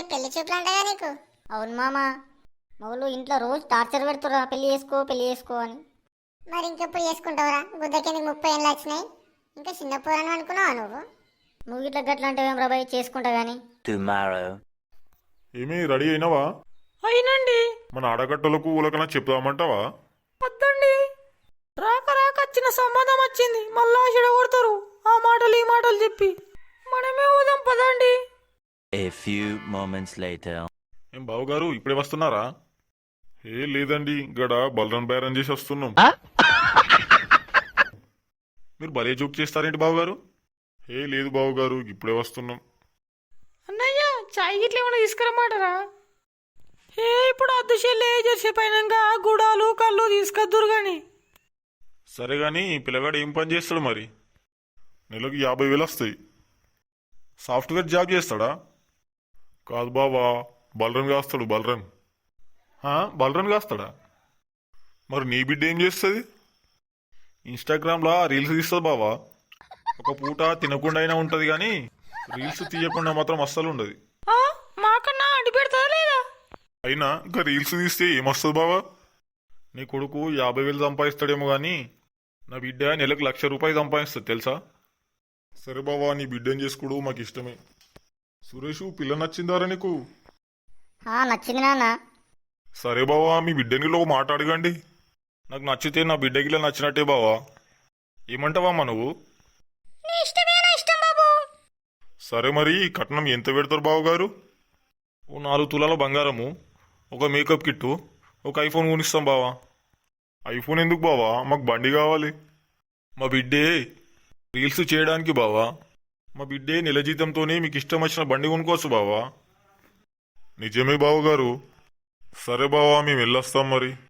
రేపు పెళ్ళి చూపులు అంటగా నీకు? అవును మామ. మగలు ఇంట్లో రోజు టార్చర్ పెడుతురా పెళ్ళి చేసుకో పెళ్ళి చేసుకో అని. మరి ఇంకెప్పుడు చేసుకుంటావురా? గుద్దకి ముప్పై ఏళ్ళు వచ్చినాయి. ఇంకా చిన్న పోరను అనుకున్నావా నువ్వు? నువ్వు ఇట్లా గట్ల అంటే ఏం రాబాయ్ చేసుకుంటా గాని. ఏమి రెడీ అయినావా? అయినండి. మన ఆడగట్టలకు ఊలకన్నా చెప్దామంటావా? వద్దండి. రాక రాక వచ్చిన సంబంధం వచ్చింది. మళ్ళా చెడగొడతారు ఆ మాటలు ఈ మాటలు చెప్పి. మనమే ఊదాం పదండి. A few moments later. ఏం బావగారు ఇప్పుడే వస్తున్నారా? ఏ లేదండి గడ బలరాం బేరం చేసి వస్తున్నాం. మీరు భలే జోక్ చేస్తారేంటి బావగారు? ఏ లేదు బావగారు ఇప్పుడే వస్తున్నాం. అన్నయ్య చాయ్ గిట్ల ఏమైనా తీసుకురమ్మాటరా? ఏ ఇప్పుడు అద్దెషెల్లే జెర్సీ పైనంగా గుడాలు కళ్ళు తీసుకొద్దురు గాని. సరే గాని పిల్లగాడు ఏం పని చేస్తాడు మరి? నెలకు యాభై వేలు వస్తాయి సాఫ్ట్వేర్ జాబ్ చేస్తాడా? కాదు బావా బలరాం కాస్తాడు బలరాం. ఆ, బలరాం కాస్తాడా? మరి నీ బిడ్డ ఏం చేస్తుంది? ఇన్స్టాగ్రామ్లో రీల్స్ తీస్తుంది బావా. ఒక పూట తినకుండా అయినా ఉంటుంది కానీ రీల్స్ తీయకుండా మాత్రం అస్సలు ఉండదు. మాకన్నా పెడతా లేదా? అయినా ఇంకా రీల్స్ తీస్తే ఏమొస్తుంది బావా? నీ కొడుకు యాభై వేలు సంపాదిస్తాడేమో కానీ నా బిడ్డ నెలకు లక్ష రూపాయలు సంపాదిస్తుంది తెలుసా? సరే బావా నీ బిడ్డని చేసుకోడు మాకు ఇష్టమే సురేష్ పిల్ల నచ్చిందారా నీకు? ఆ నచ్చింది నాన్న. సరే బావా మీ బిడ్డనిలో ఒక మాట అడగండి నాకు నచ్చితే నా బిడ్డకిలా నచ్చినట్టే బావా. ఏమంటావమ్మా నువ్వు? సరే మరి కట్నం ఎంత పెడతారు బావగారు? ఓ నాలుగు తులాల బంగారము ఒక మేకప్ కిట్టు ఒక ఐఫోన్ కొనిస్తాం బావా. ఐఫోన్ ఎందుకు బావా? మాకు బండి కావాలి. మా బిడ్డే రీల్స్ చేయడానికి బావా. మా బిడ్డే నెల జీతంతోనే మీకు ఇష్టం వచ్చిన బండి కొనుక్కోవచ్చు బావా. నిజమే బావగారు. సరే బావా మేము వెళ్ళొస్తాం మరి.